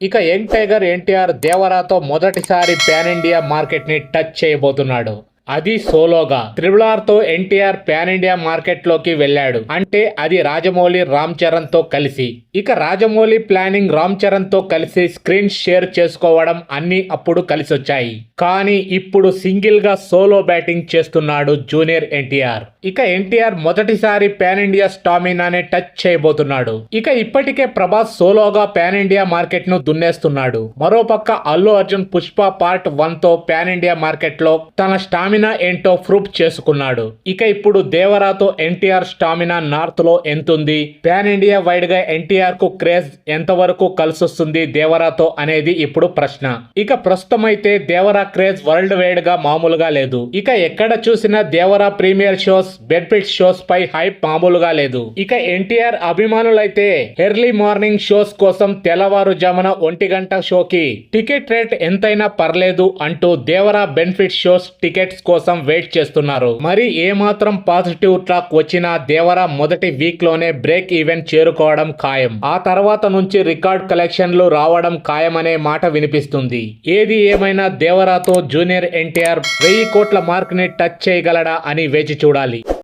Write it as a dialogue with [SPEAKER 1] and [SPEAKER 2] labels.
[SPEAKER 1] ఇక young tiger NTR దేవరాతో మొదటిసారి pan India మార్కెట్ని టచ్ చేయబోతున్నాడు. అది సోలోగా. త్రిబుల్తో ఎన్టీఆర్ పాన్ ఇండియా మార్కెట్లోకి వెళ్ళాడు. అంటే అది రాజమౌళి రామ్ చరణ్తో కలిసి. ఇక రాజమౌళి ప్లానింగ్ రామ్ చరణ్తో కలిసి స్క్రీన్ షేర్ చేసుకోవడం అన్ని అప్పుడు కలిసి వచ్చాయి కానీ ఇప్పుడు సింగిల్గా సోలో బ్యాటింగ్ చేస్తున్నాడు జూనియర్ ఎన్టీఆర్. ఇక ఎన్టీఆర్ మొదటిసారి పాన్ ఇండియా స్టామినానే టచ్ చేయబోతున్నాడు. ఇక ఇప్పటికే ప్రభాస్ సోలోగా పాన్ ఇండియా మార్కెట్ను దున్నేస్తున్నాడు. మరోపక్క అల్లు అర్జున్ పుష్ప పార్ట్ వన్తో పాన్ ఇండియా మార్కెట్లో తన స్టామినా ఏంటో ప్రూఫ్ చేసుకున్నాడు. ఇక ఇప్పుడు దేవరాతో ఎన్టీఆర్ స్టామినా నార్త్లో ఎంతుంది? పాన్ ఇండియా వైడ్గా ఎన్టీఆర్కు క్రేజ్ ఎంతవరకు కలిసొస్తుంది దేవరాతో అనేది ఇప్పుడు ప్రశ్న. ఇక ప్రస్తుతం అయితే దేవరా క్రేజ్ వరల్డ్ వైడ్గా మామూలుగా లేదు. ఇక ఎక్కడ చూసినా Devara premiere shows benefit shows పై హైప్ మామూలుగా లేదు. ఇక ఎన్టీఆర్ అభిమానులైతే ఎర్లీ మార్నింగ్ షోస్ కోసం తెల్లవారుజామున ఒంటి గంట షోకి టికెట్ రేట్ ఎంతైనా పర్లేదు అంటూ దేవరా బెనిఫిట్ షోస్ టికెట్స్ కోసం వెయిట్ చేస్తున్నారు. మరి ఏమాత్రం పాజిటివ్ ట్రాక్ వచ్చినా దేవరా మొదటి వీక్లోనే బ్రేక్ ఈవెంట్ చేరుకోవడం ఖాయం. ఆ తర్వాత నుంచి రికార్డ్ కలెక్షన్లు రావడం ఖాయమనే మాట వినిపిస్తుంది. ఏది ఏమైనా దేవరాతో జూనియర్ ఎన్టీఆర్ వెయ్యి కోట్ల మార్క్ని టచ్ చేయగలడా అని వేచి చూడాలి.